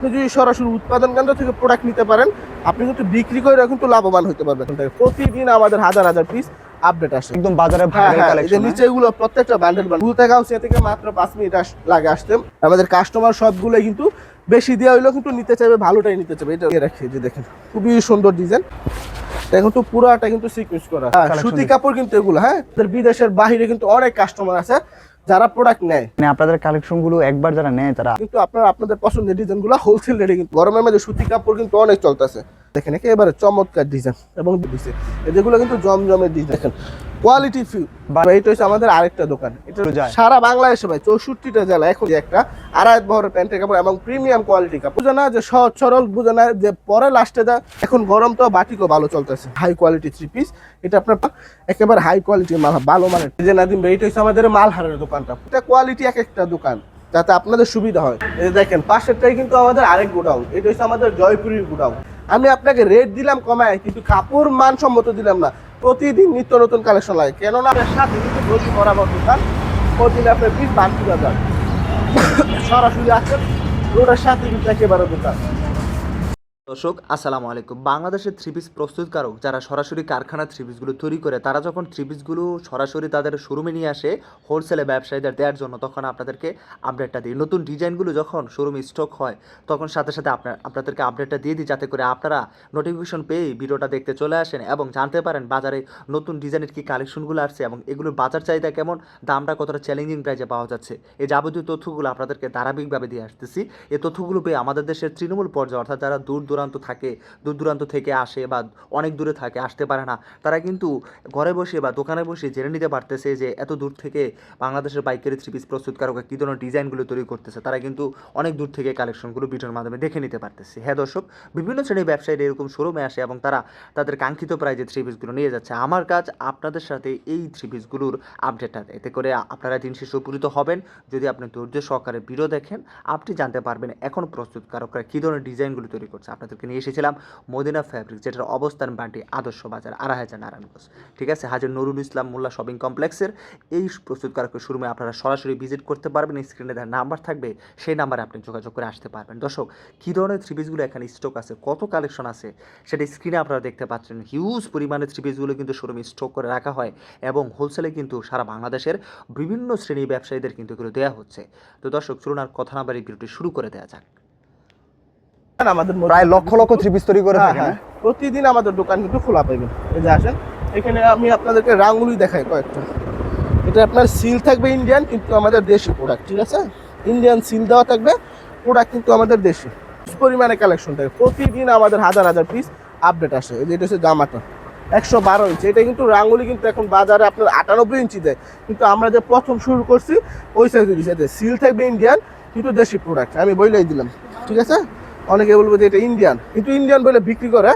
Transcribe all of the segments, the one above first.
আপনি যদি সরাসরি উৎপাদন কেন্দ্র থেকে প্রোডাক্ট নিতে পারেন আপনি কিন্তু বিক্রি করে কিন্তু লাভবান হতে পারবেন। প্রতিদিন আমাদের হাজার হাজার পিস আপডেট আসে। একদম বাজারে হ্যাঁ হ্যাঁ এই যে কালেকশন নিচে এগুলো প্রত্যেকটা বান্ডেল বান্ডেল ভুল থেকে থেকে মাত্র পাঁচ মিনিট লাগে আসতে। আমাদের কাস্টমার সবগুলো কিন্তু বেশি দেওয়া হইলেও কিন্তু নিতে চাইবে ভালোটাই নিতে চাইবে। এটা রাখি যে দেখেন খুবই সুন্দর ডিজাইন এখন তো পুরাটা কিন্তু সিকুয়েন্স করা। হ্যাঁ, সুতি কাপড় কিন্তু এগুলো হ্যাঁ? বিদেশের বাইরে কিন্তু অনেক কাস্টমার আছে। যারা প্রোডাক্ট নেয়। মানে আপনাদের কালেকশনগুলো একবার যারা নেয় তারা কিন্তু আপনারা আপনাদের পছন্দের ডিজাইনগুলো হোলসেল রেটে কিন্তু গরমের মধ্যে সুতি কাপড় কিন্তু অনেক চলতেছে। দেখেন একেবারে চমৎকার ডিজাইন এবং দিছে। যেগুলো কিন্তু জমজমের ডিজাইন দেখেন কোয়ালিটি ফিউ এটা হচ্ছে আমাদের আরেকটা দোকান। এটা সারা বাংলাদেশে ভাই চৌষট্টিটা জেলা এখন একটা আড়াই বহরের প্যান্টের কাপড় এবং প্রিমিয়াম কোয়ালিটি কাপড়। বুঝে না যে সহজ সরল বুঝে না যে পরে লাস্টে যা এখন গরম তো বাটিকও ভালো চলতেছে। হাই কোয়ালিটি থ্রি পিস এটা আপনার একেবারে হাই কোয়ালিটি মাল ভালো মানের। যে নাদিম ভাই এটা হচ্ছে আমাদের মালহারের দোকানটা। এটা কোয়ালিটি এক একটা দোকান যাতে আপনাদের সুবিধা হয়। এই দেখেন পাশেরটাই কিন্তু আমাদের আরেক গোডাউন। এটা হচ্ছে আমাদের জয়পুরের গোডাউন। আমি আপনাকে রেট দিলাম কমায় কিন্তু কাপড় মানসম্মত দিলাম না। প্রতিদিন নিত্য নতুন কালেকশন লাগে। কেননা আপনার সাথে কিন্তু গলি বরাবর দোকান প্রতিদিন আপনার পিস বাড়তি বাজার সরাসরি আসেন, রোডের সাথে কিন্তু একেবারে দোকান। দর্শক, আসসালামু আলাইকুম। বাংলাদেশের থ্রি পিস প্রস্তুতকারক যারা সরাসরি কারখানা থ্রি পিসগুলো তৈরি করে, তারা যখন থ্রি পিসগুলো সরাসরি তাদের শোরুমে নিয়ে আসে হোলসেলে ব্যবসায়ীদের দেওয়ার জন্য, তখন আপনাদেরকে আপডেটটা দিই। নতুন ডিজাইনগুলো যখন শোরুমে স্টক হয়, তখন সাথে সাথে আপনার, আপনাদেরকে আপডেটটা দিয়ে দিই যাতে করে আপনারা নোটিফিকেশন পেয়ে ভিডিওটা দেখতে চলে আসেন এবং জানতে পারেন বাজারে নতুন ডিজাইনের কী কালেকশনগুলো আসছে এবং এগুলোর বাজার চাহিদা কেমন, দামটা কতটা চ্যালেঞ্জিং প্রাইজে পাওয়া যাচ্ছে। এই যাবতীয় তথ্যগুলো আপনাদেরকে ধারাবাহিকভাবে দিয়ে আসতেছি। এই তথ্যগুলো পেয়ে আমাদের দেশের তৃণমূল পর্যায়ে, অর্থাৎ যারা দূর দূরান্ত থাকে দূর দূরান্ত থেকে আসে বা অনেক দূরে থাকে, আসতে পারে না। তারা কিন্তু ঘরে বসে বা দোকানে বসে জেনে নিতে পারতেছে যে এত দূর থেকে বাংলাদেশের পাইকারি থ্রি পিস প্রস্তুতকারক কী ধরনের ডিজাইনগুলো তৈরি করতেছে। তারা কিন্তু অনেক দূর থেকে কালেকশনগুলো ভিডিওর মাধ্যমে দেখে নিতে পারতেছে। হ্যাঁ দর্শক, বিভিন্ন শ্রেণির ব্যবসায়ীরা এরকম শোরুমে আসে এবং তারা তাদের কাঙ্ক্ষিত প্রাইজে থ্রি পিসগুলো নিয়ে যাচ্ছে। আমার কাজ আপনাদের সাথে এই থ্রি পিসগুলোর আপডেটটা। এতে করে আপনারা দিন শেষে উপকৃত হবেন। যদি আপনি ধৈর্য সহকারে ভিডিও দেখেন, আপনি জানতে পারবেন এখন প্রস্তুতকারকরা কী ধরনের ডিজাইনগুলো তৈরি করছে। আপনাদেরকে নিয়ে এসেছিলাম মদিনা ফ্যাব্রিক যেটার অবস্থান বান্টি আদর্শ বাজার আড়াই হাজার নারায়ণগঞ্জ। ঠিক আছে? হাজার নুরুল ইসলাম মোল্লা শপিং কমপ্লেক্সের এই প্রস্তুতকারকের শোরুমে আপনারা সরাসরি ভিজিট করতে পারবেন। স্ক্রিনে দেওয়ার নাম্বার থাকবে, সেই নাম্বারে আপনি যোগাযোগ করে আসতে পারবেন। দর্শক, কী ধরনের থ্রি পিসগুলো এখানে স্টক আছে, কত কালেকশন আছে, সেটা স্ক্রিনে আপনারা দেখতে পাচ্ছেন। হিউজ পরিমাণে থ্রি পিসগুলো কিন্তু শোরুমে স্টক করে রাখা হয় এবং হোলসেলে কিন্তু সারা বাংলাদেশের বিভিন্ন শ্রেণি ব্যবসায়ীদের কিন্তু এগুলো দেওয়া হচ্ছে। তো দর্শক, চলুন আর কথা না বাড়ি ভিডিওটি শুরু করে দেওয়া যাক। আমাদের প্রায় লক্ষ লক্ষ থ্রি পিস তৈরি করে হ্যাঁ, থাকে হ্যাঁ। প্রতিদিন আমাদের দোকান কিন্তু খোলা পাইবেন এই যে আসেন এখানে আমি আপনাদেরকে রাঙ্গুলি দেখাই কয়েকটা। এটা আপনার সিল থাকবে ইন্ডিয়ান কিন্তু আমাদের দেশি প্রোডাক্ট ঠিক আছে? ইন্ডিয়ান সিল দেওয়া থাকবে প্রোডাক্ট কিন্তু আমাদের দেশি। পরিমাণে কালেকশন থাকে প্রতিদিন আমাদের হাজার হাজার পিস আপডেট আসে। এই যে এটা হচ্ছে জামাটা একশো বারো ইঞ্চি এটা কিন্তু রাঙ্গুলি কিন্তু এখন বাজারে আপনার আটানব্বই ইঞ্চি দেয়। কিন্তু আমরা যে প্রথম শুরু করছি ওই সাইজে দিচ্ছি সিল থাকবে ইন্ডিয়ান কিন্তু দেশি প্রোডাক্ট আমি বইলেই দিলাম ঠিক আছে? অনেকে বলব যে এটা ইন্ডিয়ান কিন্তু ইন্ডিয়ান বলে বিক্রি করে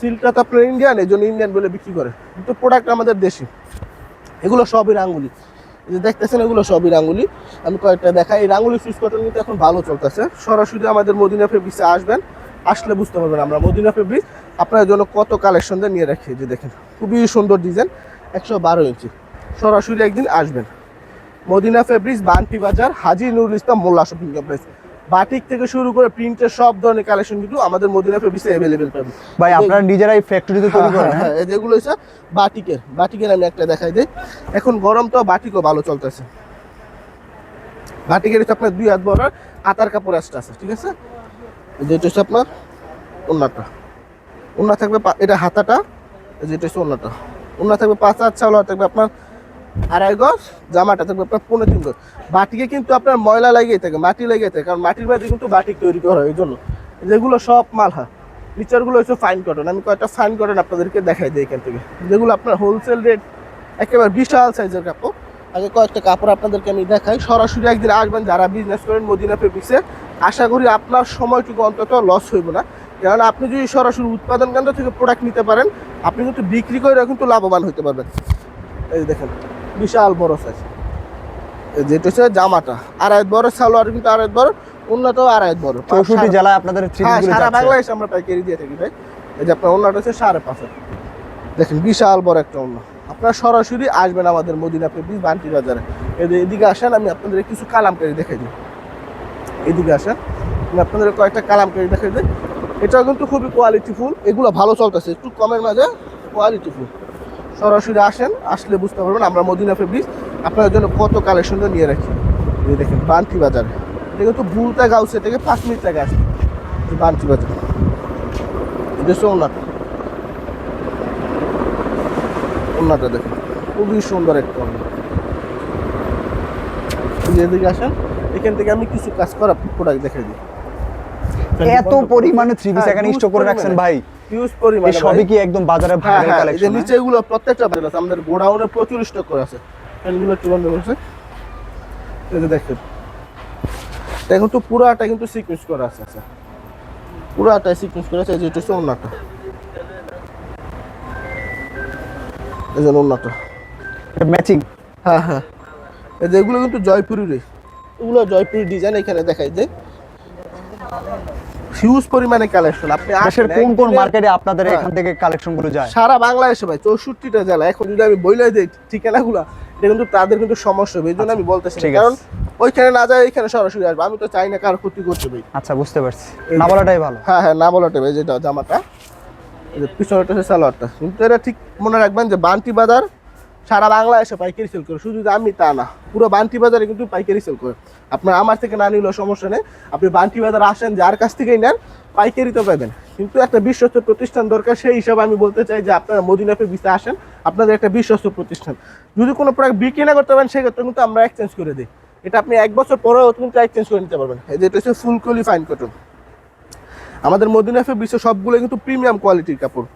সিলটা তো আপনার ইন্ডিয়ান এই জন্য ইন্ডিয়ান বলে বিক্রি করে। কিন্তু প্রোডাক্ট আমাদের দেশি। এগুলো সবই রাঙ্গুলি। যে দেখতেছেন, এগুলো সবই রাঙ্গুলি। আমি কয়েকটা দেখাই। এই রাঙ্গুলি সুইচ কটন কিন্তু এখন ভালো চলতেছে। সরাসরি আমাদের মদিনা ফেব্রিক্সে আসবেন। আসলে বুঝতে পারবেন আমরা মদিনা ফেব্রিক আপনার জন্য কত কালেকশন নিয়ে রাখি? যে দেখেন, খুবই সুন্দর ডিজাইন একশো বারো ইঞ্চি। সরাসরি একদিন আসবেন। Madina fabrics Banti Bazar, Haji Nurul Islam Molla shopping complex batik থেকে শুরু করে প্রিন্টের সব ধরনের কালেকশন কিন্তু আমাদের মদিনা ফেব্রিক্সে অ্যাভেলেবেল পাবেন ভাই আপনারা নিজেরাই ফ্যাক্টরিতে তৈরি করেন হ্যাঁ, হ্যাঁ? হ্যাঁ, যেগুলো হচ্ছে বাটিকের। বাটিকের আমি একটা দেখাই দিই। এখন গরম তো বাটিকও ভালো চলতেছে। বাটিকের হচ্ছে আপনার দুই হাত বড় আতার কাপড় এক্সট্রা আছে ঠিক আছে? এই যে এটা হচ্ছে আপনার ওন্নাটা। ওন্না থাকবে এটা হাতাটা এই যে এটা হচ্ছে ওন্নাটা। ওন্না থাকবে পাঁচ হাত চাওলা থাকবে আপনার আড়াই গজ, জামাটা থাকবে আপনার পনেরো তিন গজ। বাটিকে কিন্তু আপনার ময়লা লাগিয়ে থাকে, মাটি লাগিয়ে থাকে, কারণ মাটির বাড়ি কিন্তু বাটিক তৈরি করা হয়, এই জন্য। যেগুলো সব মাল হয় নিচেরগুলো হচ্ছে ফাইন কটন আমি কয়েকটা ফাইন কটন আপনাদেরকে দেখাই দিই এখান থেকে। যেগুলো আপনার হোলসেল রেট একেবারে বিশাল সাইজের কাপড়। আগে কয়েকটা কাপড় আপনাদেরকে আমি দেখাই। সরাসরি একদিন আসবেন যারা বিজনেস করেন মদিনা ফেব্রিক্সে আশা করি আপনার সময়টুকু অন্তত লস হইব না। কারণ আপনি যদি সরাসরি উৎপাদন কেন্দ্র থেকে প্রোডাক্ট নিতে পারেন, আপনি কিন্তু বিক্রি করে কিন্তু লাভবান হতে পারবেন। এই দেখেন। বিশাল বড় সাইজ যেটা হচ্ছে জামাটা। আড়াই বড় সালোয়ার কিন্তু আড়াই বড় উন্নত আড়াই বড়। চৌষট্টি জেলায় আপনাদের হ্যাঁ সারা বাংলাদেশে আমরা পাইকারি দিয়ে থাকি ভাই। এই যে আপনার অন্যটা হচ্ছে সাড়ে পাঁচ দেখেন বিশাল বড় একটা অন্য আপনারা সরাসরি আসবেন আমাদের মদিনা ফেব্রিক বান্টি বাজারে। এদিকে আসেন আমি আপনাদের কিছু কালামকারি দেখাই দিই। এদিকে আসেন আমি আপনাদের কয়েকটা কালামকারি দেখাই দিই। এটাও কিন্তু খুবই কোয়ালিটি ফুল। এগুলো ভালো চলতেছে একটু কমের মাঝে কোয়ালিটি ফুল। সরাসরি আসেন আসলে বুঝতে পারবেন আমরা মদিনা ফেব্রিক্স আপনাদের জন্য কত কালেকশন নিয়ে রাখি। এই দেখেন বান্টি বাজার। এটা কিন্তু ভুলতা গাউসে থেকে পাঁচ মিনিট টাকা আসবে এই বান্টি বাজার। এটা সোমনাথ। ওনাটা দেখুন খুবই সুন্দর একটা। এদিকে আসেন এখান থেকে আমি কিছু কাজ করা প্রোডাক্ট দেখাই দিই। এত পরিমাণে থ্রি পিস হ্যাঁ, এখানে huge স্টক করে রাখছেন ভাই। হিউজ পরিমাণে সবই কি একদম বাজারে হ্যাঁ ভাইরাল এই যে কালেকশন নিচে এগুলো প্রত্যেকটা বাজার আছে আমাদের গোডাউনে প্রচুর স্টক করা আছে। এগুলো একটু বন্ধ করছে। এই যে দেখেন। এটা কিন্তু পুরাটা কিন্তু সিকোয়েন্স করা আছে আচ্ছা। পুরাটা সিকোয়েন্স করা আছে এই যে এটা হচ্ছে ওন্নাটা এই যে ওন্নাটা ম্যাচিং হ্যাঁ হ্যাঁ। এই যে এগুলো কিন্তু জয়পুরের এগুলো জয়পুরি ডিজাইন এখানে দেখাই যে। হিউজ পরিমাণে কালেকশন আপনি দেশের কোন কোন মার্কেটে আপনাদের হ্যাঁ। এখান থেকে কালেকশনগুলো যায়? সারা বাংলাদেশে ভাই চৌষট্টিটা জেলা। এখন যদি আমি বইলে দিই ঠিকানাগুলো এটা কিন্তু তাদের কিন্তু সমস্যা হবে এই জন্য আমি বলতেছি না। কারণ ওইখানে না যায় এখানে সরাসরি আসবে। আমি তো চাই না কার ক্ষতি করতে ভাই। আচ্ছা বুঝতে পারছি। না বলাটাই ভালো। হ্যাঁ হ্যাঁ না বলাটা ভাই যেটা জামাটা। পিছনেটা সালোয়ারটা। কিন্তু এটা ঠিক মনে রাখবেন যে বান্টি বাজার সারা বাংলাদেশে পাইকারি সেল করে। শুধু আমি তা না, পুরো বান্টি বাজারে কিন্তু পাইকারি সেল করে। আপনার আমার থেকে না নিলেও সমস্যা নেই। আপনি বান্টি বাজার আসেন, যার কাছ থেকেই নেন, পাইকারি তো পাবেন। কিন্তু একটা বিশ্বস্ত প্রতিষ্ঠান দরকার, সেই হিসাবে আমি বলতে চাই যে আপনারা মদিনাপে বিসে আসেন, আপনাদের একটা বিশ্বস্ত প্রতিষ্ঠান। যদি কোনো প্রোডাক্ট বিক্রি না করতে পারেন, সেক্ষেত্রে কিন্তু আমরা এক্সচেঞ্জ করে দিই। এটা আপনি এক বছর পরেও কিন্তু এক্সচেঞ্জ করে নিতে পারবেন। এই যে এটা হচ্ছে ফুলকলি ফাইন কটন আমাদের মদিনাফে বিশ্ব সবগুলো কিন্তু প্রিমিয়াম কোয়ালিটির কাপড়।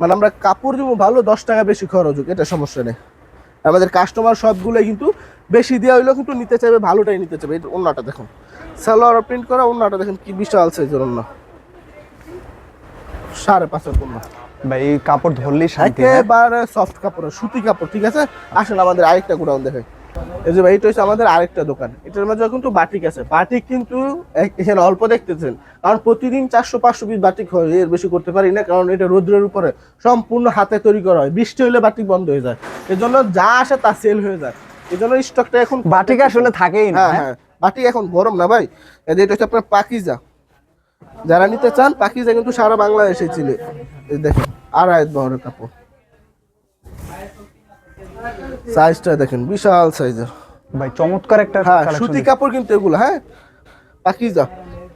মানে আমরা কাপড় দেবো ভালো দশ টাকা বেশি খরচ হোক এটা সমস্যা নেই। আমাদের কাস্টমার সবগুলোই কিন্তু বেশি দেওয়া হইলেও কিন্তু নিতে চাইবে ভালোটাই নিতে চাইবে। এটা অন্যটা দেখুন সালোয়ার প্রিন্ট করা অন্যটা দেখুন কি বিশাল সাইজের অন্য সাড়ে পাঁচের পণ্য ভাই কাপড় ধরলেই হ্যাঁ? একেবারে সফট কাপড় সুতি কাপড় ঠিক আছে? আসেন আমাদের আরেকটা গোডাউন দেখে এই যে হচ্ছে আমাদের আরেকটা দোকান। এটার মধ্যে কিন্তু বাটিক আছে। বাটিক কিন্তু এখানে অল্প দেখতেছেন। কারণ প্রতিদিন চারশো পাঁচশো পিস বাটিক হয় এর বেশি করতে পারি না কারণ এটা রোদ্রের উপরে সম্পূর্ণ হাতে তৈরি করা হয়। বৃষ্টি হলে বাটিক বন্ধ হয়ে যায়। এর জন্য যা আসে তা সেল হয়ে যায়। এই জন্য স্টকটা এখন বাটিক আসলে থাকেই না হ্যাঁ হ্যাঁ? হ্যাঁ। বাটিক এখন গরম না ভাই? এটা হচ্ছে আপনার পাকিজা। যারা নিতে চান পাকিজা কিন্তু সারা বাংলাদেশে ছিল। দেখেন আড়াই বহরের কাপড়। সাইজটা দেখেন বিশাল সাইজের ভাই চমৎকার একটা হ্যাঁ সুতি কাপড় কিন্তু এগুলো হ্যাঁ? পাকিজা।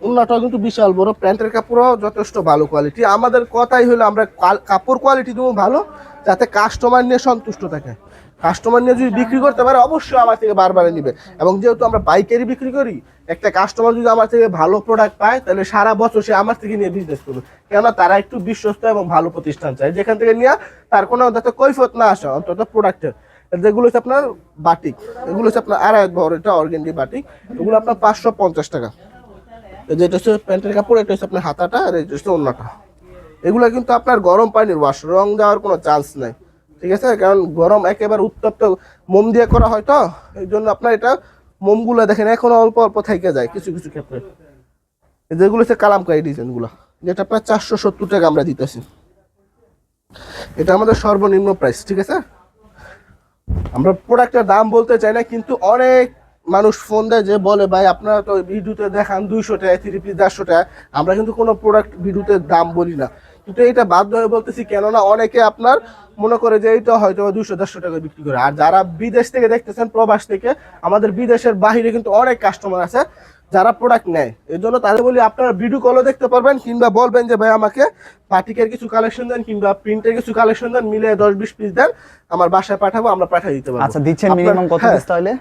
উন্নাটাও কিন্তু বিশাল বড় প্যান্টের কাপড়ও যথেষ্ট ভালো কোয়ালিটি আমাদের কথাই হলো আমরা কাপড় কোয়ালিটি দেবো ভালো যাতে কাস্টমার নিয়ে সন্তুষ্ট থাকে। কাস্টমার নিয়ে যদি বিক্রি করতে পারে, অবশ্যই আমার থেকে বারবার নিবে। এবং যেহেতু আমরা পাইকারি বিক্রি করি, একটা কাস্টমার যদি আমার থেকে ভালো প্রোডাক্ট পায়, তাহলে সারা বছর সে আমার থেকে নিয়ে বিজনেস করবে। কেননা তারা একটু বিশ্বস্ত এবং ভালো প্রতিষ্ঠান চায়। যেখান থেকে নিয়ে তার কোনো যাতে কৈফত না আসে, অন্তত প্রোডাক্টের যেগুলো হচ্ছে আপনার বাটিক, এগুলো হচ্ছে আপনার আড়াই বড় এটা অর্গেন্ডি বাটিক। এগুলো আপনার পাঁচশো পঞ্চাশ টাকা। যেটা হচ্ছে প্যান্টের কাপড়, এটা হচ্ছে আপনার হাতাটা, আর এটা হচ্ছে অন্যটা। এগুলো কিন্তু আপনার গরম পানির ওয়াশ রং দেওয়ার কোনো চান্স নাই। ঠিক আছে? কারণ গরম একেবারে উত্তপ্ত মোম দিয়ে করা হয় তো, এই জন্য আপনার এটা মোমগুলো দেখেন, এখনও অল্প অল্প থেকে যায় কিছু কিছু ক্ষেত্রে। যেগুলো হচ্ছে কালামকারি ডিজাইনগুলো, যেটা আপনার চারশো সত্তর টাকা আমরা দিতেছি। এটা আমাদের সর্বনিম্ন প্রাইস ঠিক আছে? আমরা প্রোডাক্টের দাম বলতে চাই না, কিন্তু অনেক মানুষ ফোন দেয় যে বলে, ভাই, আপনারা তো ভিডিওতে দেখান দুইশো টাকা থ্রি পিস দেড়শো টাকা। আমরা কিন্তু কোনো প্রোডাক্ট ভিডিওতে দাম বলি না। কিন্তু এটা বাধ্য হয়ে বলতেছি কেননা অনেকে আপনার মনে করে যে এইটা হয়তো দুইশো দেড়শো টাকা বিক্রি করে। আর যারা বিদেশ থেকে দেখতেছেন প্রবাস থেকে আমাদের বিদেশের বাহিরে কিন্তু অনেক কাস্টমার আছে যারা প্রোডাক্ট নেয়। এই জন্য তাদের বলি আপনারা ভিডিও কলও দেখতে পারবেন কিংবা বলবেন যে ভাই আমাকে পাটিকের কিছু কালেকশন দেন কিংবা প্রিন্টের কিছু কালেকশন দেন মিলে দশ বিশ পিস দেন আমার বাসায় পাঠাবো আমরা পাঠিয়ে দিতে পারব। আচ্ছা দিচ্ছেন মিনিমাম কত হ্যাঁ, পিস তাহলে?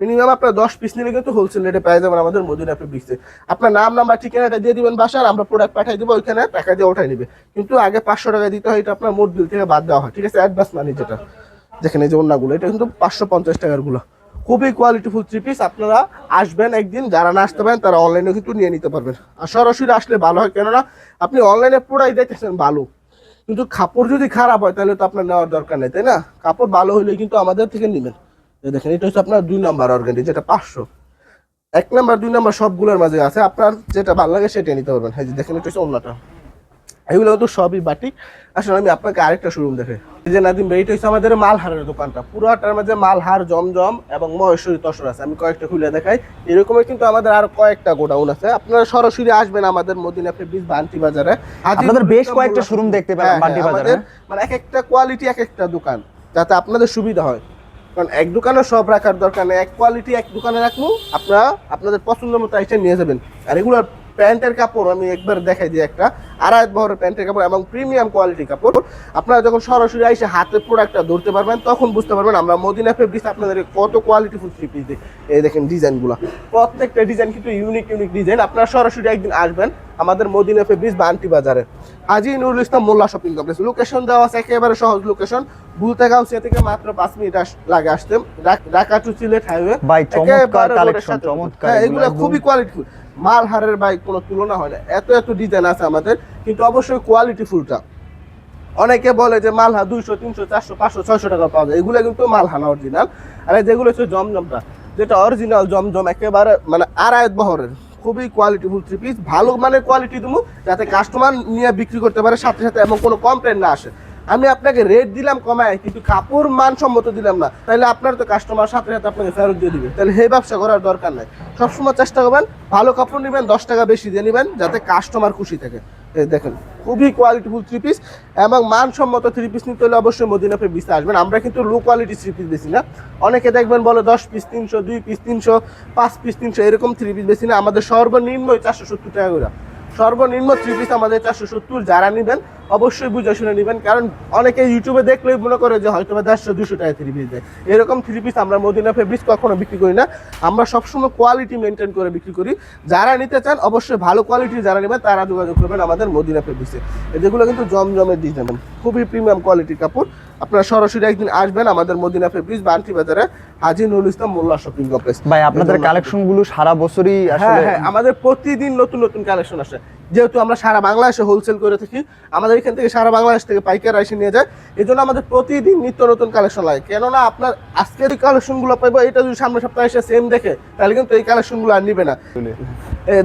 মিনিমাম আপনার দশ পিস নিলে কিন্তু হোলসেল রেটে পেয়ে যাবেন আমাদের মদিনা বিক্সে আপনার নাম নাম্বার ঠিকানাটা দিয়ে দিবেন বাসার, আমরা প্রোডাক্ট পাঠিয়ে দেবো ওইখানে, টাকা দিয়ে ওঠাই নিবে। কিন্তু আগে পাঁচশো টাকা দিতে হয়, এটা আপনার মোট বিল থেকে বাদ দেওয়া হয়, ঠিক আছে? অ্যাডভান্স মানি যেটা। যেখানে যে অন্যগুলো এটা কিন্তু পাঁচশো পঞ্চাশ টাকারগুলো। খুবই কোয়ালিটিফুল থ্রি পিস আপনারা আসবেন একদিন, যারা না আসতে পারেন, তারা অনলাইনে কিন্তু নিয়ে নিতে পারবেন। আর সরাসরি আসলে ভালো হয়, কেননা আপনি অনলাইনে প্রোডাক্ট দেখতেছেন ভালো। কিন্তু কাপড় যদি খারাপ হয়, তাহলে তো আপনার নেওয়ার দরকার নেই, তাই না? কাপড় ভালো হলে কিন্তু আমাদের থেকে নেবেন। দেখেন এটা হচ্ছে আপনার দুই নাম্বার অর্গানটি যেটা পাঁচশো। এক নাম্বার দুই নাম্বার সবগুলোর মাঝে আছে আপনার যেটা ভালো লাগে সেটা নিতে পারবেন। হ্যাঁ দেখেন এটা হচ্ছে অন্যটা। এগুলো কিন্তু সবই বাটিক আসলে আমি আপনাকে আরেকটা শোরুম দেখে। এই যে নাদিম ভাই এটা হচ্ছে আমাদের মালহারের দোকানটা। পুরোটার মাঝে মালহার জমজম এবং মহেশ্বরী তসর আছে। আমি কয়েকটা খুলে দেখাই। এরকমই কিন্তু আমাদের আর কয়েকটা গোডাউন আছে। আপনারা সরাসরি আসবেন আমাদের মদিনা ফেব্রিক বান্টি বাজারে। আপনাদের বেশ কয়েকটা শোরুম দেখতে পেলাম হ্যাঁ, হ্যাঁ, বাজারে। মানে এক একটা কোয়ালিটি এক একটা দোকান যাতে আপনাদের সুবিধা হয়। কারণ এক দোকানে সব রাখার দরকার নেই, এক কোয়ালিটি এক দোকানে রাখব, আপনারা আপনাদের পছন্দ মতো আইসে নিয়ে যাবেন। আর এগুলো প্যান্টের কাপড় আমি একবার দেখাই দিই একটা। আড়াই বহরের প্যান্টের কাপড় এবং প্রিমিয়াম কোয়ালিটি কাপড়। আপনারা যখন সরাসরি এসে হাতে প্রোডাক্টটা ধরতে পারবেন তখন বুঝতে পারবেন আমরা মদিনা ফেব্রিক্স আপনাদের কত কোয়ালিটি ফুল থ্রি পিস দিই। এই দেখেন ডিজাইনগুলো প্রত্যেকটা ডিজাইন কিন্তু ইউনিক ইউনিক ডিজাইন আপনারা সরাসরি একদিন আসবেন আমাদের মদিনা ফেব্রিক্স বান্টি বাজারে। Haji Nurul Islam Molla shopping complex. Location দেওয়া আছে একেবারে সহজ লোকেশন বুলতেগাউসিয়া থেকে মাত্র পাঁচ মিনিট লাগে আসতে। ঢাকা টু সিলেট হাইওয়ে একেবারে সাথে। হ্যাঁ, এগুলো খুবই কোয়ালিটিফুল মাল হারের বাইক কোনো তুলনা হয় না। এত এত ডিজাইন আছে আমাদের, কিন্তু অবশ্যই কোয়ালিটি ফুলটা। অনেকে বলে যে মালহা দুইশো, তিনশো, চারশো, পাঁচশো, ছয়শো টাকা পাওয়া যায়। এগুলো কিন্তু মালহানা অরিজিনাল আর যেগুলো হচ্ছে জমজমটা, যেটা অরিজিনাল জমজম, একেবারে মানে আড়াই বহরের, খুবই কোয়ালিটিফুল থ্রি পিস ভালো মানের কোয়ালিটি দেবো, যাতে কাস্টমার নিয়ে বিক্রি করতে পারে, সাথে সাথে এবং কোনো কমপ্লেন না আসে। আমি আপনাকে রেট দিলাম, কমায় কিন্তু কাপড় মানসম্মত দিলাম না। তাহলে আপনার তো কাস্টমার সাথে সাথে আপনাকে ফেরত দিয়ে দিবে। তাহলে এই ব্যবসা করার দরকার নাই। সবসময় চেষ্টা করবেন, ভালো কাপড় নেবেন, দশ টাকা বেশি দিয়ে নেবেন, যাতে কাস্টমার খুশি থাকে। দেখেন, খুবই কোয়ালিটিফুল থ্রি পিস এবং মানসম্মত থ্রি পিস নিতে হলে অবশ্যই মদিনা ফেব্রিক্সে আসবেন। আমরা কিন্তু লো কোয়ালিটি থ্রি পিস বেশি না। অনেকে দেখবেন বলে দশ পিস তিনশো, দুই পিস তিনশো, পাঁচ পিস তিনশো, এরকম থ্রি পিস বেশি না। আমাদের সর্বনিম্ন চারশো সত্তর টাকা করে। সর্বনিম্ন থ্রি পিস আমাদের চারশো সত্তর যারা নেবেন, অবশ্যই বুঝে শুনে নেবেন। কারণ অনেকে ইউটিউবে দেখলেই মনে করে যে হয়তো বা দেড়শো দুশো টাকা থ্রি পিস দেয়। এরকম থ্রি পিস আমরা মদিনা ফেব্রিক্স কখনো বিক্রি করি না। আমরা সবসময় কোয়ালিটি মেনটেন করে বিক্রি করি। যারা নিতে চান, অবশ্যই ভালো কোয়ালিটি যারা নেবেন, তারা যোগাযোগ করবেন আমাদের মদিনা ফেব্রিক্সে যেগুলো কিন্তু জমজমের ডিজাইন খুবই প্রিমিয়াম কোয়ালিটির কাপড়। আপনারা সরাসরি একদিন আসবেন আমাদের মদিনা ফেব্রিক্স বান্টি বাজারে হাজি নুরুল ইসলাম মোল্লা শপিং কমপ্লেক্স। ভাই আপনাদের কালেকশনগুলো সারা বছরই হ্যাঁ আসলে হ্যাঁ আমাদের প্রতিদিন নতুন নতুন কালেকশন আসে। যেহেতু আমরা সারা বাংলাদেশে হোলসেল করে থাকি আমাদের এখান থেকে সারা বাংলাদেশ থেকে পাইকার এসে নিয়ে যায়। এই জন্য আমাদের প্রতিদিন নিত্য নতুন কালেকশন লাগে। কেননা আপনার আজকের এই কালেকশনগুলো পাইবো এটা যদি সামনের সপ্তাহে এসে সেম দেখে তাহলে কিন্তু এই কালেকশনগুলো আর নিবে না।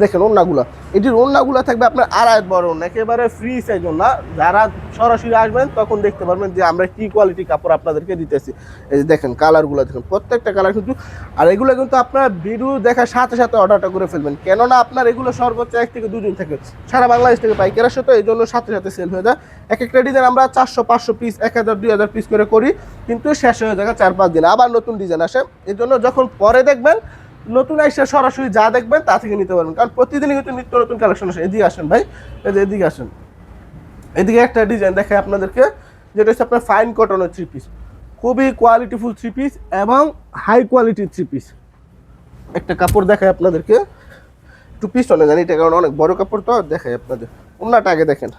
দেখেন ওন্নাগুলা এটির ওন্নাগুলা থাকবে আপনার আড়াই বড় ওন্না একেবারে ফ্রি সাইজ ওন্না যারা সরাসরি আসবেন, তখন দেখতে পারবেন যে আমরা কি কোয়ালিটি কাপড় আপনাদেরকে দিতেছি। এই যে দেখেন কালারগুলো দেখেন প্রত্যেকটা কালার কিন্তু আর এগুলো কিন্তু আপনার ভিডিও দেখার সাথে সাথে অর্ডারটা করে ফেলবেন। কেননা আপনার এগুলো সর্বোচ্চ এক থেকে দুদিন থাকে। সারা বাংলাদেশ থেকে পাইকার আসে তো এই জন্য সাথে সাথে সেল হয়ে যায়। এক একটা ডিজাইন আমরা চারশো, পাঁচশো পিস এক হাজার, দুই হাজার পিস করে করি। কিন্তু শেষ হয়ে যায় চার পাঁচ দিন। আবার নতুন ডিজাইন আসে। এই জন্য যখন পরে দেখবেন নতুন এসে সরাসরি যা দেখবেন তা থেকে নিতে পারবেন। কারণ প্রতিদিনই কিন্তু নিত্য নতুন কালেকশন আসে। এদিকে আসেন ভাই এই যে এদিকে আসেন। এদিকে একটা ডিজাইন দেখাই আপনাদেরকে যেটা হচ্ছে আপনার ফাইন কটনের থ্রি পিস খুবই কোয়ালিটিফুল থ্রি পিস এবং হাই কোয়ালিটির থ্রি পিস একটা কাপড় দেখাই আপনাদেরকে। একটু পিছনে জানি এটা কারণ অনেক বড় কাপড় তো দেখাই আপনাদের। অন্যটা আগে দেখেন।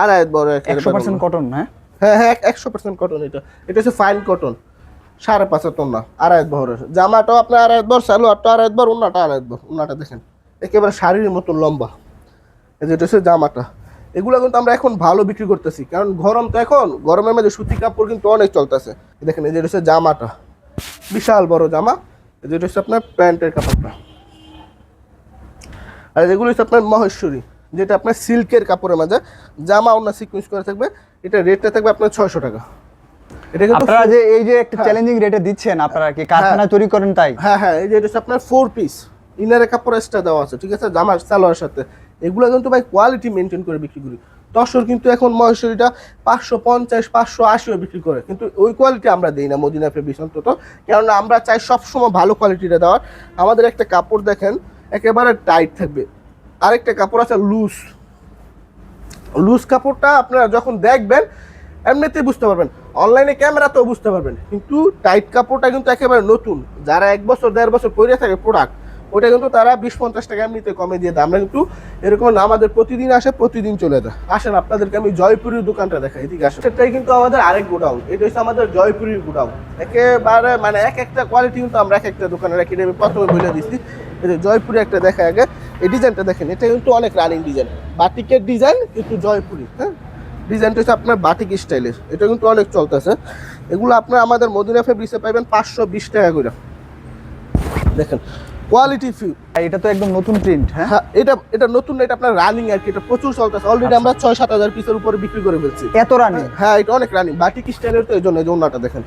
আর এক বড় একশো পার্সেন্ট কটন হ্যাঁ হ্যাঁ হ্যাঁ একশো পার্সেন্ট কটন এটা। এটা হচ্ছে ফাইন কটন সাড়ে পাঁচ হাত না, আড়াই বহরের জামাটাও আপনার আড়াই বর সালোয়ারটা আড়াই বর উন্নাটা আড়াই বর উন্নাটা দেখেন, একেবারে শাড়ির মতো লম্বা। এই যে এটা হচ্ছে জামাটা। এগুলো কিন্তু আমরা এখন ভালো বিক্রি করতেছি, কারণ গরম তো এখন, গরমের মধ্যে সুতি কাপড় কিন্তু অনেক চলতেছে। দেখেন, এই যে এটা হচ্ছে জামাটা, বিশাল বড় জামা। এই যে এটা হচ্ছে আপনার প্যান্টের কাপড়টা। আর এগুলো হচ্ছে আপনার মহেশ্বরী, যেটা আপনার সিল্কের কাপড়ের মাঝে, জামা অন্য সিকুয়েন্স করে থাকবে, এটা রেটটা থাকবে আপনার ছয়শো টাকা। এটা কিন্তু আপনারা যে এই যে একটা হ্যাঁ। চ্যালেঞ্জিং রেটে দিচ্ছেন আপনারা কি কারখানা তৈরি করেন তাই? হ্যাঁ হ্যাঁ এই যে এটা আপনার ফোর পিস ইনারের কাপড় এক্সট্রা দেওয়া আছে ঠিক আছে? জামার সালোয়ার সাথে। এগুলো কিন্তু ভাই কোয়ালিটি মেনটেন করে বিক্রি করি। তসর কিন্তু এখন মহেশ্বরীটা পাঁচশো পঞ্চাশ পাঁচশো আশিও বিক্রি করে। কিন্তু ওই কোয়ালিটি আমরা দিই না মদিনা ফেব্রিক্স অন্তত। কেননা আমরা চাই সবসময় ভালো কোয়ালিটিটা দেওয়ার। আমাদের একটা কাপড় দেখেন একেবারে টাইট থাকবে। আরেকটা কাপড় আছে লুজ লুজ কাপড়টা আপনারা যখন দেখবেন এমনিতেই বুঝতে পারবেন। অনলাইনে ক্যামেরা তো বুঝতে পারবেন। কিন্তু টাইট কাপড়টা কিন্তু একেবারে নতুন। যারা এক বছর, দেড় বছর পরে থাকে প্রোডাক্ট ওটা কিন্তু তারা বিশ পঞ্চাশ টাকা এমনিতে কমে দিয়ে দেয়। আমরা কিন্তু এরকম আমাদের প্রতিদিন আসে, প্রতিদিন চলে যায়। আসেন, আপনাদেরকে আমি জয়পুরের দোকানটা দেখাই, এদিকে আসেন। সেটাই কিন্তু আমাদের আরেক গোডাউন। এটা হচ্ছে আমাদের জয়পুরের গোডাউন। একেবারে মানে এক একটা কোয়ালিটি কিন্তু আমরা এক একটা দোকানে রাখি আমি প্রথমে বলে দিচ্ছি। এটা জয়পুরে একটা দেখা আগে। এই ডিজাইনটা দেখেন, এটা কিন্তু অনেক রানিং ডিজাইন বাটিকের ডিজাইন কিন্তু জয়পুরি হ্যাঁ? ডিজাইনটা হচ্ছে আপনার বাটিক স্টাইলের এটা কিন্তু অনেক চলতেছে। এগুলো আপনার আমাদের মদিনা ফেব্রিক্সে পাইবেন পাঁচশো বিশ টাকা করে। দেখেন কোয়ালিটি ফিউ এটা তো একদম নতুন প্রিন্ট হ্যাঁ? হ্যাঁ এটা এটা নতুন এটা আপনার রানিং আর কি এটা প্রচুর চলতেছে। অলরেডি আমরা ছয় সাত হাজার পিসের উপরে বিক্রি করে ফেলছি। এত রানি হ্যাঁ এটা অনেক রানিং বাটিক স্টাইলের তো এই জন্য এই যে দেখেন।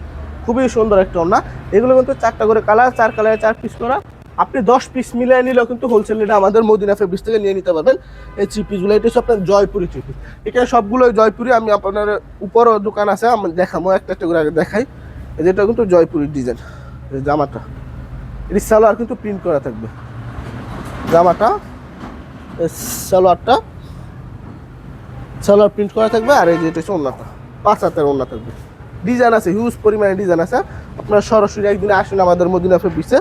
খুবই সুন্দর একটা ওন্না এগুলো কিন্তু চারটা করে কালার চার কালারে চার পিস করা। আপনি দশ পিস মিলিয়ে নিলেও কিন্তু হোলসেল রেটে আমাদের মদিনা ফেব্রিক্স থেকে নিয়ে নিতে পারবেন। এই থ্রি পিসগুলো এটা হচ্ছে আপনার জয়পুরি পিস এখানে সবগুলো জয়পুরি, আমি আপনার উপরও দোকান আছে, আমি দেখাবো একটা একটা করে আগে দেখাই। যেটা কিন্তু জয়পুরির ডিজাইন জামাটা। এটি সালোয়ার কিন্তু প্রিন্ট করা থাকবে। জামাটা সালোয়ারটা, সালোয়ার প্রিন্ট করা থাকবে, আর এই যে এটা হচ্ছে ওন্নাটা পাঁচ হাতের ওন্না থাকবে। ডিজাইন আছে হিউজ পরিমাণে ডিজাইন আছে। আপনারা সরাসরি একদিন আসুন আমাদের মদিনা ফেব্রিক্সে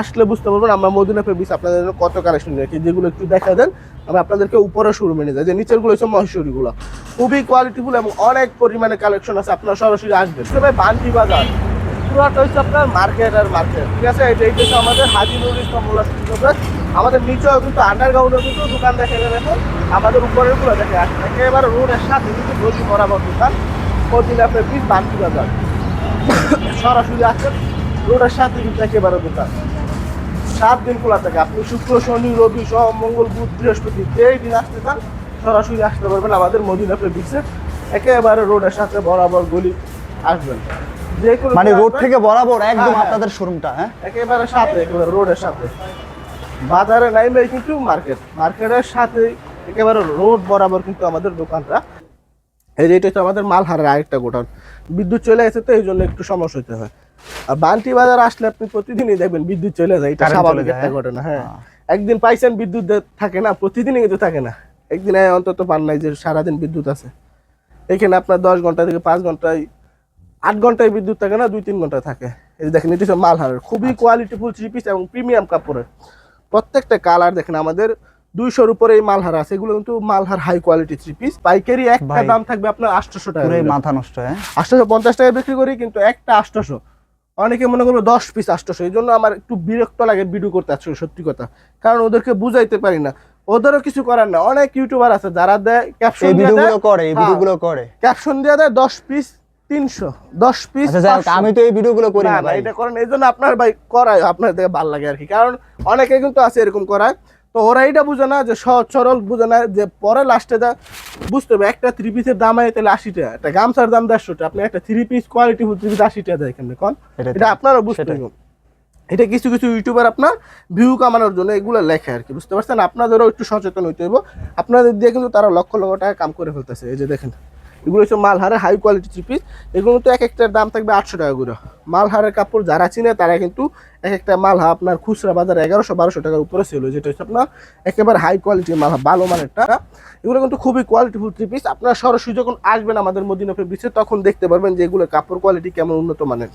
আসলে বুঝতে পারবেন, আমরা মদিনা ফেব্রিক্স আপনাদের কত কালেকশন রেখেছি যেগুলো একটু দেখা দেন আমরা আপনাদেরকে উপরে শোরুমে মেনে যাই। যে নিচেরগুলো হচ্ছে মহেশ্বরীগুলো খুবই কোয়ালিটিফুল এবং অনেক পরিমাণে কালেকশন আছে, আপনারা সরাসরি আসবেন। তবে বান্টি বাজার। পুরোটা হচ্ছে আপনার মার্কেট আর মার্কেট ঠিক আছে? এটা হচ্ছে আমাদের হাজি নুর ইসলাম। আমাদের নিচেও কিন্তু আন্ডারগ্রাউন্ডেও কিন্তু দোকান দেখে এখন আমাদের উপরেরগুলো দেখে আসবে একেবারে রোডের সাথে কিন্তু গলি বরাবর দোকান। আপনার পিস বান্টি বাজার। সরাসরি আসেন রোডের সাথে কিন্তু একেবারে দোকান। সাত দিন খোলা থাকে। আপনি শুক্র শনি রবি সোম মঙ্গল বুধ বৃহস্পতি যেই দিন আসতে চান সরাসরি আসতে পারবেন। আমাদের মদিনা ফেব্রিক্সে একেবারে রোডের সাথে বরাবর গলি আসবেন। যে কোনো মানে রোড থেকে বরাবর একদম হ্যাঁ, হ্যাঁ। আপনাদের শোরুমটা হ্যাঁ? একেবারে সাথে একেবারে রোডের সাথে। বাজারে নাইমে কিন্তু মার্কেট মার্কেটের সাথে একেবারে রোড বরাবর কিন্তু আমাদের দোকানটা। এই যে এটা হচ্ছে আমাদের মালহারের আরেকটা গোডাউন। বিদ্যুৎ চলে গেছে তো এই জন্য একটু সমস্যা হতে হয় আর বান্টি বাজার আসলে আপনি প্রতিদিনই দেখবেন বিদ্যুৎ চলে যায় এটা স্বাভাবিক একটা হ্যাঁ? ঘটনা হ্যাঁ। একদিন পাইছেন বিদ্যুৎ থাকে না প্রতিদিনই কিন্তু থাকে না। একদিনে অন্তত পান নাই যে সারাদিন বিদ্যুৎ আছে। এখানে আপনার দশ ঘণ্টা থেকে পাঁচ ঘন্টায় আট ঘন্টায় বিদ্যুৎ থাকে না দুই তিন ঘণ্টা থাকে। এই দেখেন এটি হচ্ছে মালহারের খুবই আচ্ছা। কোয়ালিটিফুল থ্রি পিস এবং প্রিমিয়াম কাপড়ের। প্রত্যেকটা কালার দেখেন আমাদের দুইশোর উপরে এই মালহার আছে। এগুলো কিন্তু Malhar high quality three piece পাইকারি একটা দাম থাকবে আপনার আটশোশো টাকা মাথা নষ্ট হ্যাঁ? আটশোশো পঞ্চাশ টাকায় বিক্রি করি কিন্তু একটা আটশোশো। অনেকে মনে করবে দশ পিস আটশোশো এই জন্য আমার একটু বিরক্ত লাগে ভিডিও করতে আসলে সত্যি কথা। কারণ ওদেরকে বুঝাইতে পারি না। ওদেরও কিছু করার না। অনেক ইউটিউবার আছে যারা দেয় ক্যাপশন ভিডিওগুলো করে এই হ্যাঁ। ভিডিওগুলো করে। ক্যাপশন দিয়ে দেয় দশ পিস তিনশো দশ পিস আচ্ছা হোক, আমি তো এই ভিডিওগুলো করি না এটা করেন এই জন্য আপনার ভাই করায় আপনার দেখে ভালো লাগে আর কি। কারণ অনেকে কিন্তু আছে এরকম করায়। তো ওরা এটা বুঝে না যে সহজ সরল বুঝে না যে পরে লাস্টে যা বুঝতে হবে একটা থ্রি পিসের দাম হয় তাহলে আশি টাকা একটা গামছার দাম দেড়শো টাকা। আপনি একটা three piece quality three piece আশি টাকা দেয় এখানে কন? এটা আপনারও বুঝতে। হবে। এটা কিছু কিছু ইউটিউবার আপনার ভিউ কামানোর জন্য এগুলো লেখে আর কি বুঝতে পারছেন? আপনাদেরও একটু সচেতন হইতে হবে আপনাদের দিয়ে কিন্তু তারা লক্ষ লক্ষ টাকা কাম করে ফেলতেছে এই যে দেখেন। এগুলো হচ্ছে মালহারের হাই কোয়ালিটি থ্রি পিস এগুলো তো এক একটার দাম থাকবে আটশো টাকা করে। মালহারের কাপড় যারা চিনে, তারা কিন্তু এক একটা মালহা আপনার খুচরা বাজারে এগারোশো, বারোশো টাকার উপরে সেল হয় যেটা হচ্ছে আপনার একেবারে হাই কোয়ালিটির মালহা, ভালো মানেরটা এগুলো কিন্তু খুবই কোয়ালিটিফুল থ্রি পিস আপনারা সরাসরি যখন আসবেন আমাদের মদিনা ফেব্রিক্সে তখন দেখতে পারবেন যে এগুলো কাপড় কোয়ালিটি কেমন উন্নত মানের।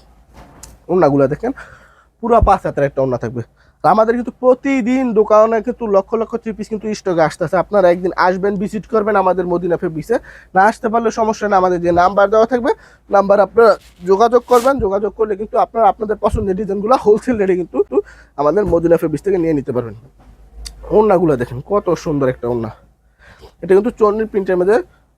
ওড়নাগুলো দেখেন, পুরো পাঁচ হাতের একটা ওড়না থাকবে। আমাদের কিন্তু প্রতিদিন দোকানে কিন্তু লক্ষ লক্ষ থ্রি পিস কিন্তু স্টকে আসতেছে। আপনারা একদিন আসবেন ভিজিট করবেন আমাদের মদিনা ফেব্রিক্সে না আসতে পারলে সমস্যা না আমাদের যে নাম্বার দেওয়া থাকবে নাম্বার আপনারা যোগাযোগ করবেন। যোগাযোগ করলে কিন্তু আপনারা আপনাদের পছন্দের ডিজাইনগুলো হোলসেল রেটে কিন্তু আমাদের মদিনা ফেব্রিক্স থেকে নিয়ে নিতে পারবেন। ওড়নাগুলো দেখেন, কত সুন্দর একটা ওড়না। এটা কিন্তু চন্ডির প্রিন্টের মধ্যে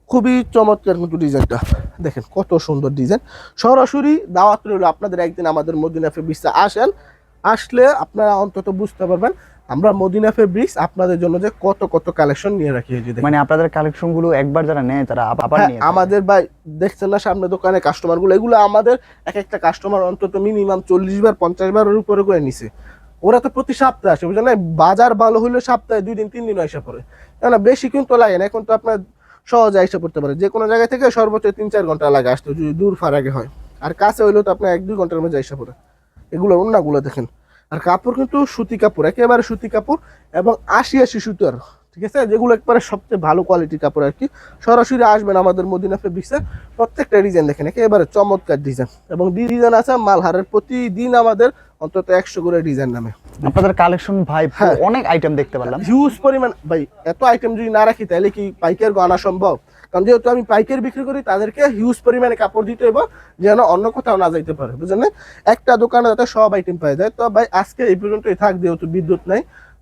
খুবই চমৎকার কিন্তু ডিজাইনটা দেখেন কত সুন্দর ডিজাইন সরাসরি দাওয়াত রইল আপনাদের একদিন আমাদের মদিনা ফেব্রিক্সে আসেন। আসলে আপনারা অন্তত বুঝতে পারবেন আমরা মদিনা ফেব্রিক্স আপনাদের জন্য যে কত কত কালেকশন নিয়ে রাখি মানে আপনাদের কালেকশনগুলো একবার যারা নেয় তারা আবার হ্যাঁ। আমাদের ভাই দেখছেন না সামনে দোকানে কাস্টমারগুলো? এগুলো আমাদের এক একটা কাস্টমার অন্তত মিনিমাম চল্লিশ বার পঞ্চাশ বারের উপরে করে নিছে। ওরা তো প্রতি সপ্তাহে আসে বুঝলেন? বাজার ভালো হলে সপ্তাহে দুই দিন তিন দিন আসা পড়ে। না বেশি কিন্তু লাগে না এখন তো আপনার সহজে আইসা পড়তে পারে। যে কোনো জায়গা থেকে সর্বোচ্চ তিন চার ঘণ্টা লাগে আসতে যদি দূর ফারাকে হয়। আর কাছে হইলেও তো আপনার এক দুই ঘণ্টার মধ্যে আইসা পড়ে। এগুলো অন্যগুলো দেখেন। আর কাপড় কিন্তু সুতি কাপড় একেবারে সুতি কাপড় এবং আশি আশি সুতোর ঠিক আছে? যেগুলো একবারে সবচেয়ে ভালো কোয়ালিটির কাপড় আর কি। সরাসরি আসবেন আমাদের মদিনা ফেব্রিক্সে প্রত্যেকটা ডিজাইন দেখেন একেবারে চমৎকার ডিজাইন এবং ডিজাইন আছে মালহারের প্রতিদিন আমাদের অন্তত একশো করে ডিজাইন নামে। আপনাদের কালেকশন ভাই হ্যাঁ। অনেক আইটেম দেখতে পেলাম হিউজ পরিমাণ ভাই এত আইটেম যদি না রাখি তাহলে কি পাইকার আনা সম্ভব? কারণ যেহেতু আমি পাইকার বিক্রি করি তাদেরকে হিউজ পরিমাণে কাপড় দিতে হবে যেন অন্য কোথাও না যাইতে পারে বুঝলেন? একটা দোকানে যাতে সব আইটেম পাওয়া যায়। তো ভাই আজকে এই পর্যন্তই থাক যেহেতু বিদ্যুৎ নাই।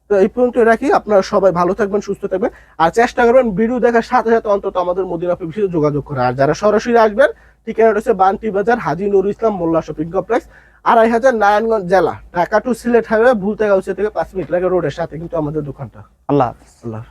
তো এই পর্যন্ত রাখি আপনারা সবাই ভালো থাকবেন সুস্থ থাকবেন। আর চেষ্টা করবেন ভিডিও দেখার সাথে সাথে অন্তত আমাদের মদিনা অফিসে যোগাযোগ করা আর যারা সরাসরি আসবেন ঠিকানাটা হচ্ছে বান্টি বাজার হাজি নুর ইসলাম মোল্লা শপিং কমপ্লেক্স আড়াই হাজার নারায়ণগঞ্জ জেলা ঢাকা টু সিলেট হাইওয়ে ভুলতে গাউসে থেকে পাঁচ মিনিট লাগে রোডের সাথে কিন্তু আমাদের দোকানটা। আল্লাহ আল্লাহ।